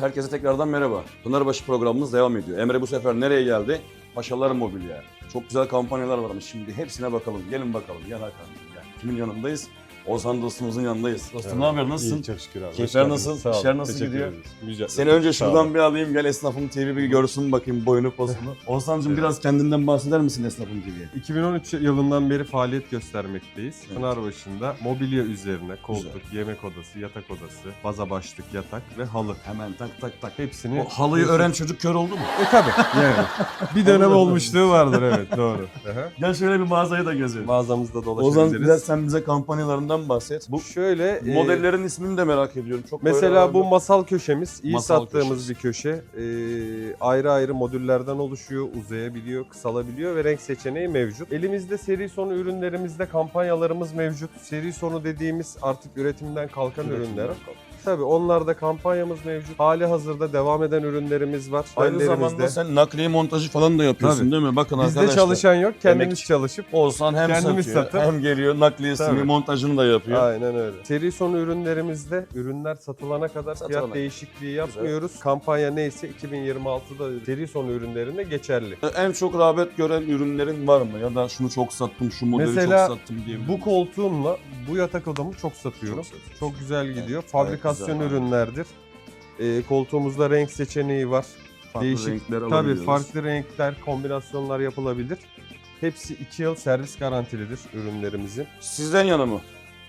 Herkese tekrardan merhaba. Pınarbaşı programımız devam ediyor. Emre bu sefer nereye geldi? Paşalar Mobilya. Çok güzel kampanyalar varmış. Şimdi hepsine bakalım. Gelin bakalım. Gel Hakan. Gel. Kimin yanındayız? Ozan dostumuzun yanındayız. Dostum ne haber? Nasılsın? İyi çok şükür abi. Keyifler nasıl? Sağ. İşler nasıl Teşekkür gidiyor? Güzel. Seni önce şuradan bir alayım. Gel Esnafım TV bir görsün bakayım boyunu posunu. Oğuzhan'cığım Evet. biraz kendinden bahseder misin Esnafım TV'ye? 2013 yılından beri faaliyet göstermekteyiz. Evet. Pınarbaşı'nda mobilya üzerine koltuk, yemek odası, yatak odası, baza başlık, yatak ve halı. Hemen tak tak tak. Hepsini... O halıyı öğren çocuk kör oldu mu? E tabi yani. Bir dönem olmuşluğu vardır evet doğru. Gel şöyle bir mağazayı da gezelim. Mağazamızda Ozan dolaşabiliriz. biraz sen bize kampanyalarından bahset. Bu Şöyle e, modellerin ismini de merak ediyorum. Çok böyle Mesela bu masal köşemiz, iyi Masal sattığımız bir köşe. Ee, ayrı ayrı modüllerden oluşuyor, uzayabiliyor, kısalabiliyor ve renk seçeneği mevcut. Elimizde seri sonu ürünlerimizde kampanyalarımız mevcut. Seri sonu dediğimiz artık üretimden kalkan ürünler. Tabii onlarda kampanyamız mevcut. Hali hazırda devam eden ürünlerimiz var. Aynı zamanda sen nakliye montajı falan da yapıyorsun Tabii. değil mi? Bakın Bizde arkadaşlar. çalışan yok, kendimiz Emekçi. çalışıp Oğuzhan hem Kendimiz satıyor satıp- hem geliyor nakliyesini, Tabii. montajını da yapıyor. Aynen öyle. Seri sonu ürünlerimizde ürünler satılana kadar Satılana. fiyat değişikliği yapmıyoruz. Kampanya neyse 2026'da seri sonu ürünlerinde geçerli. En çok rağbet gören ürünlerin var mı? Ya da şunu çok sattım, şu modeli Mesela çok sattım diye. Bu koltuğumla bu yatak odamı çok satıyorum. Çok Çok, güzel gidiyor. Evet, Fabrikasyon gayet güzel. ürünlerdir. Ee, koltuğumuzda renk seçeneği var. farklı değişik- renkler Tabii farklı renkler, kombinasyonlar yapılabilir. Hepsi 2 yıl servis garantilidir ürünlerimizin. Sizden yana mı?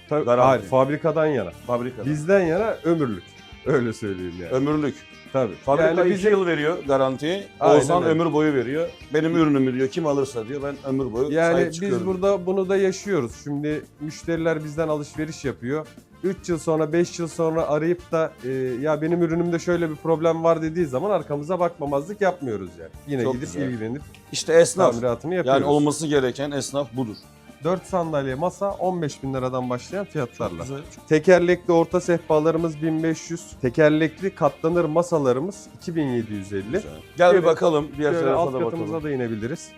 Tabii, Garanti. hayır, fabrikadan yana. Fabrika. Bizden yana ömürlük. Öyle söyleyeyim yani. Ömürlük. Tabii. Fabrika yani 2 bizim yıl veriyor garantiyi. Oğuzhan ömür boyu veriyor. Benim ürünümü diyor kim alırsa diyor ben ömür boyu yani sahip biz burada bunu da yaşıyoruz. Şimdi müşteriler bizden alışveriş yapıyor. 3 yıl sonra 5 yıl sonra arayıp da e, ya benim ürünümde şöyle bir problem var dediği zaman arkamıza bakmamazlık yapmıyoruz yani. Yine Çok gidip güzel. ilgilenip İşte esnaf. tamiratını yapıyoruz. Yani olması gereken esnaf budur. 4 sandalye masa 15 bin liradan başlayan fiyatlarla. Güzel. Tekerlekli orta sehpalarımız 1500. Tekerlekli katlanır masalarımız 2750. Güzel. Gel bir bakalım diğer Şöyle tarafa alt da katımıza bakalım. da inebiliriz.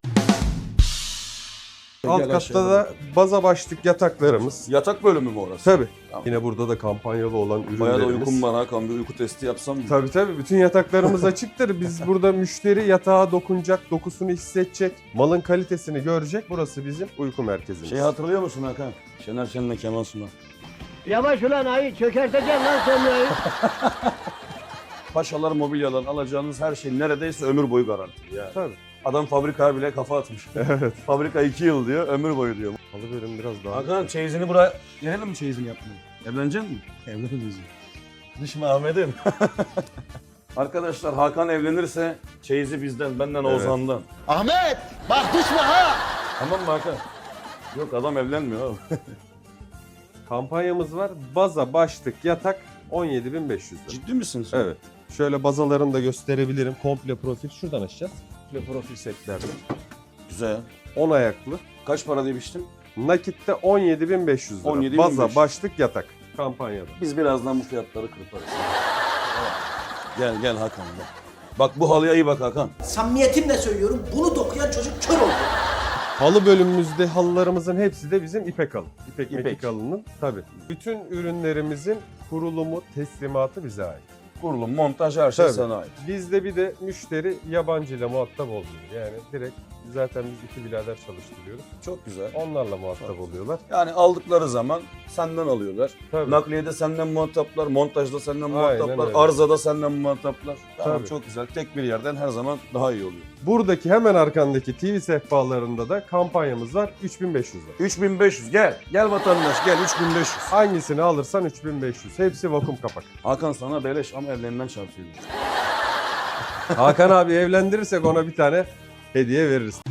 Gel Alt katta da baza başlık yataklarımız. Yatak bölümü mü orası? Tabii. Tamam. Yine burada da kampanyalı olan ürünlerimiz. Bayağı da uykum var Hakan bir uyku testi yapsam mı? Tabii tabii bütün yataklarımız açıktır. Biz burada müşteri yatağa dokunacak, dokusunu hissedecek, malın kalitesini görecek. Burası bizim uyku merkezimiz. Şeyi hatırlıyor musun Hakan? Şener Şen'le Kemal Sunal. Yavaş ulan ayı çökerteceğim lan sonra. Paşalar mobilyadan alacağınız her şey neredeyse ömür boyu garanti. Yani. Tabii. Adam fabrikaya bile kafa atmış. Evet. Fabrika 2 yıl diyor, ömür boyu diyor. Halı bölüm biraz daha. Hakan çeyizini buraya... Gelelim mi çeyizini yapmayı? Evlenecek misin? Evleneceğiz. Düşme Ahmet'im. Arkadaşlar Hakan evlenirse çeyizi bizden, benden Evet. Oğuzhan'dan. Ahmet bak düşme ha. Tamam mı Hakan? Yok adam evlenmiyor abi. Kampanyamız var. Baza, başlık, yatak 17.500 lira. Ciddi misin sen? Evet. Şöyle bazalarını da gösterebilirim. Komple profil. Şuradan açacağız. Komple profil setlerde. Güzel. 10 ayaklı. Kaç para demiştin? Nakitte 17.500 lira. 17.500. Baza, başlık, yatak. Kampanyada. Biz birazdan bu fiyatları kırparız. gel gel Hakan gel. Bak bu halıya iyi bak Hakan. Samimiyetimle söylüyorum bunu dokuyan çocuk kör oldu. Halı bölümümüzde halılarımızın hepsi de bizim ipek halı. İpek, İpek. mekik halının tabii. Bütün ürünlerimizin kurulumu, teslimatı bize ait. Kurulum, montaj her şey Tabii. sana ait. Bizde bir de müşteri yabancı ile muhatap olmuyor. Yani direkt zaten biz iki birader çalıştırıyoruz. Çok güzel. Onlarla muhatap oluyorlar. Yani aldıkları zaman senden alıyorlar. Tabii. Nakliyede senden muhataplar, montajda senden muhataplar, öyle. arzada senden muhataplar. Tamam Tabii. çok güzel. Tek bir yerden her zaman daha iyi oluyor. Buradaki hemen arkandaki TV sehpalarında da kampanyamız var 3500 lira. 3500 gel. Gel vatandaş gel 3500. Hangisini alırsan 3500. Hepsi vakum kapak. Hakan sana beleş ama evlerinden çarpıyor. Hakan abi evlendirirsek ona bir tane hediye veririz.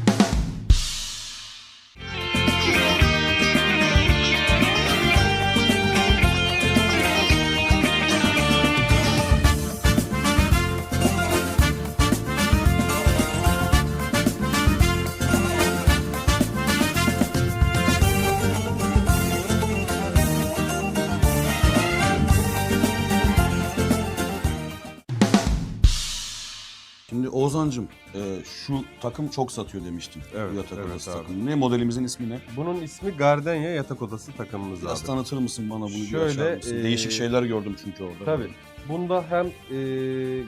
Şimdi Oğuzhan'cığım e, şu takım çok satıyor demiştim. Evet, Bu yatak evet odası abi. takımı. Ne modelimizin ismi ne? Bunun ismi Gardenia yatak odası takımımız Biraz abi. tanıtır mısın bana bunu bir Şöyle, açar mısın? e, Değişik şeyler gördüm çünkü orada. Tabii. Bunda hem e,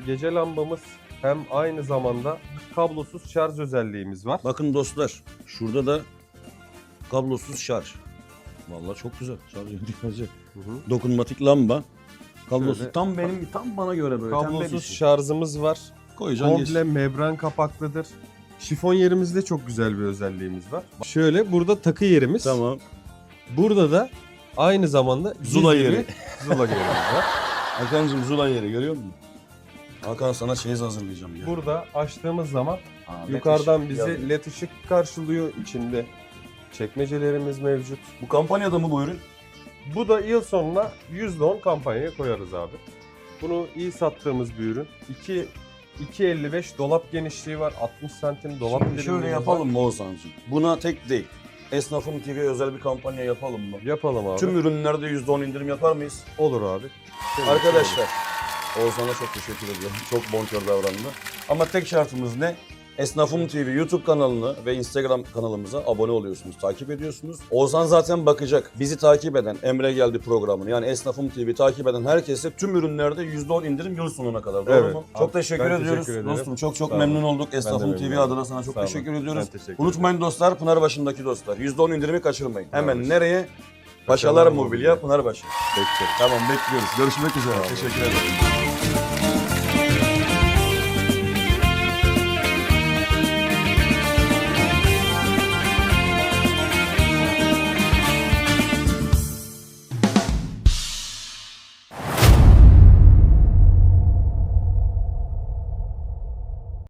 gece lambamız hem aynı zamanda kablosuz şarj özelliğimiz var. Bakın dostlar şurada da kablosuz şarj. Vallahi çok güzel. Şarj cihazı. Hı hı. Dokunmatik lamba. Kablosuz Şöyle- tam benim tam bana göre böyle. Kablosuz işi. şarjımız var. Koyacaksın Komple membran kapaklıdır. Şifon yerimizde çok güzel bir özelliğimiz var. Şöyle burada takı yerimiz. Tamam. Burada da aynı zamanda Zula yeri. Zula yerimiz var. Hakan'cığım Zula yeri görüyor musun? Hakan sana çeyiz hazırlayacağım ya. Burada açtığımız zaman Aa, yukarıdan bizi ışık. led ışık karşılıyor. İçinde çekmecelerimiz mevcut. Bu kampanyada mı bu ürün? Bu da yıl sonuna %10 kampanyaya koyarız abi. Bunu iyi sattığımız bir ürün. 2 2.55 dolap genişliği var. 60 santim dolap Şimdi şöyle dilimimiz yapalım mı Oğuzhan'cığım? Buna tek değil. Esnafım TV özel bir kampanya yapalım mı? Yapalım abi. Tüm ürünlerde %10 indirim yapar mıyız? Olur abi. Senin Arkadaşlar, Oğuzhan'a çok teşekkür ediyorum. Çok bonkör davrandı. Ama tek şartımız ne? Esnafım TV YouTube kanalını ve Instagram kanalımıza abone oluyorsunuz, takip ediyorsunuz. Oğuzhan zaten bakacak. Bizi takip eden, Emre Geldi programını yani Esnafım TV takip eden herkese tüm ürünlerde %10 indirim yıl sonuna kadar. Doğru Evet. mu? Çok teşekkür ben ediyoruz. teşekkür ederim. Dostum çok çok Sağ olun. memnun olduk. Esnafım TV oldum. adına sana çok Sağ olun. teşekkür ediyoruz. Ben teşekkür Unutmayın dostlar Pınarbaşı'ndaki dostlar. %10 indirimi kaçırmayın. Hemen Pınarbaşı. nereye? Başalar Mobilya. Pınarbaşı. Beklerim. Tamam bekliyoruz. Görüşmek üzere. Teşekkür ederim.